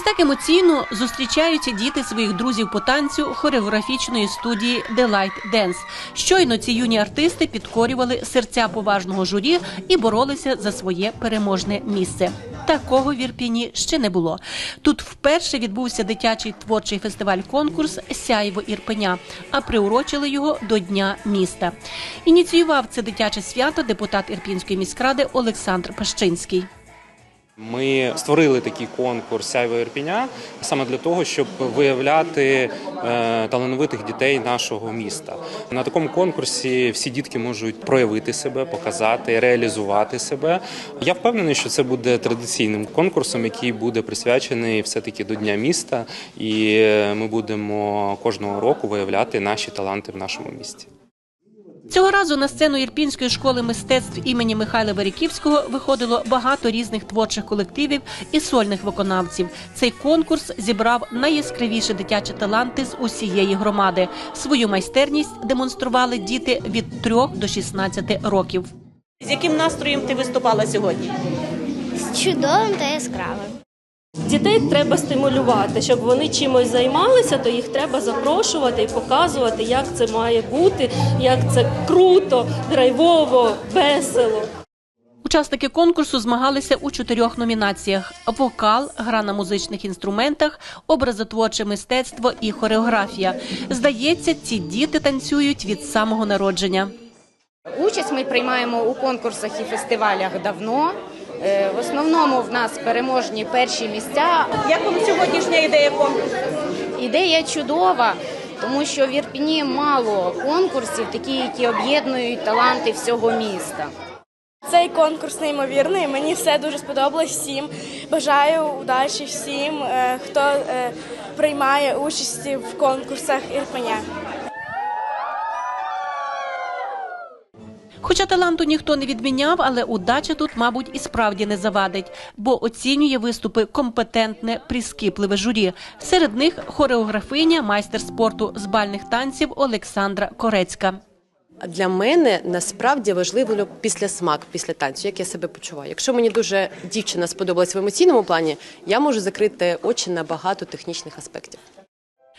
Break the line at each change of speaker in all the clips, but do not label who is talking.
Ось так емоційно зустрічають діти своїх друзів по танцю хореографічної студії Delight Dance. Щойно ці юні артисти підкорювали серця поважного журі і боролися за своє переможне місце. Такого в Ірпіні ще не було. Тут вперше відбувся дитячий творчий фестиваль-конкурс Сяйво Ірпеня, а приурочили його до Дня міста. Ініціював це дитяче свято депутат Ірпінської міськради Олександр Пащинський.
Ми створили такий конкурс Сяйво Ірпіня саме для того, щоб виявляти е, талановитих дітей нашого міста. На такому конкурсі всі дітки можуть проявити себе, показати, реалізувати себе. Я впевнений, що це буде традиційним конкурсом, який буде присвячений все таки до Дня міста, і е, ми будемо кожного року виявляти наші таланти в нашому місті.
Цього разу на сцену Ірпінської школи мистецтв імені Михайла Вериківського виходило багато різних творчих колективів і сольних виконавців. Цей конкурс зібрав найяскравіші дитячі таланти з усієї громади. Свою майстерність демонстрували діти від 3 до 16 років. З яким настроєм ти виступала сьогодні?
з чудовим та яскравим.
Дітей треба стимулювати, щоб вони чимось займалися, то їх треба запрошувати і показувати, як це має бути, як це круто, драйвово, весело.
Учасники конкурсу змагалися у чотирьох номінаціях: вокал, гра на музичних інструментах, образотворче мистецтво і хореографія. Здається, ці діти танцюють від самого народження.
Участь ми приймаємо у конкурсах і фестивалях давно. Е, В основному в нас переможні перші місця.
Як вам сьогоднішня ідея конкурсу?
Ідея чудова, тому що в Ірпіні мало конкурсів, такі, які об'єднують таланти всього міста.
Цей конкурс неймовірний. Мені все дуже сподобалось всім. Бажаю удачі всім, е, хто е, приймає участь в конкурсах Ірпеня.
Хоча таланту ніхто не відміняв, але удача тут, мабуть, і справді не завадить, бо оцінює виступи компетентне, прискіпливе журі. Серед них хореографиня, майстер спорту з бальних танців Олександра Корецька.
Для мене насправді важливо після смак, після танцю, як я себе почуваю. Якщо мені дуже дівчина сподобалась в емоційному плані, я можу закрити очі на багато технічних аспектів.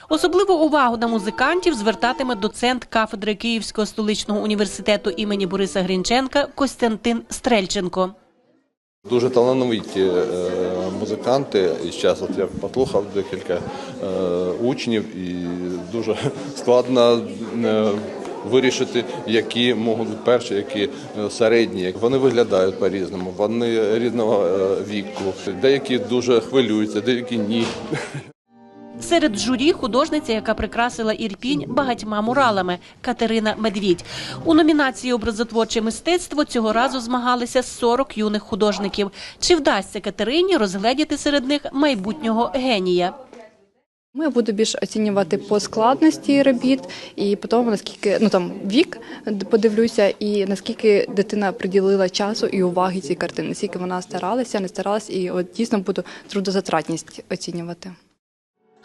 Особливу увагу на музикантів звертатиме доцент кафедри Київського столичного університету імені Бориса Грінченка Костянтин Стрельченко.
Дуже талановиті е, музиканти. І зараз от я послухав декілька е, учнів, і дуже складно е, вирішити, які можуть бути перші, які середні. Вони виглядають по-різному, вони різного віку. Деякі дуже хвилюються, деякі ні.
Серед журі художниця, яка прикрасила Ірпінь багатьма муралами Катерина Медвідь. У номінації Образотворче мистецтво цього разу змагалися 40 юних художників. Чи вдасться Катерині розгледіти серед них майбутнього генія?
Ми буду більш оцінювати по складності робіт і по тому, наскільки ну там вік подивлюся, і наскільки дитина приділила часу і уваги цій картині, наскільки вона старалася, не старалася, і от дійсно буду трудозатратність оцінювати.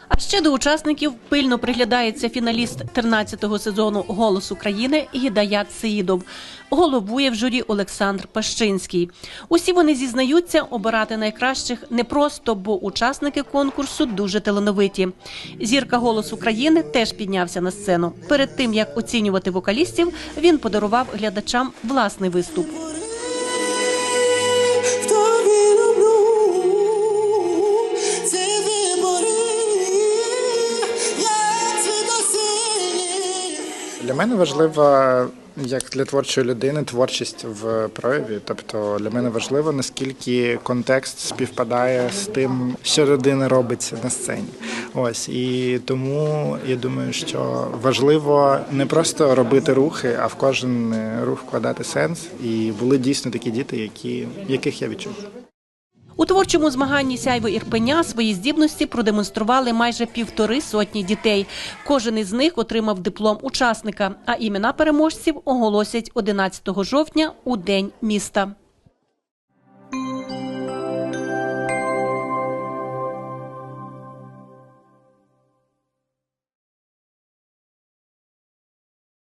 А ще до учасників пильно приглядається фіналіст 13-го сезону Голос України Гідаят Сеїдов. Головує в журі Олександр Пащинський. Усі вони зізнаються, обирати найкращих непросто, бо учасники конкурсу дуже талановиті. Зірка Голос України теж піднявся на сцену. Перед тим як оцінювати вокалістів, він подарував глядачам власний виступ.
Для мене важлива, як для творчої людини, творчість в прояві. Тобто для мене важливо, наскільки контекст співпадає з тим, що людина робить на сцені. Ось і тому я думаю, що важливо не просто робити рухи, а в кожен рух вкладати сенс. І були дійсно такі діти, які яких я відчув.
У творчому змаганні сяйво Ірпеня свої здібності продемонстрували майже півтори сотні дітей. Кожен із них отримав диплом учасника, а імена переможців оголосять 11 жовтня у день міста.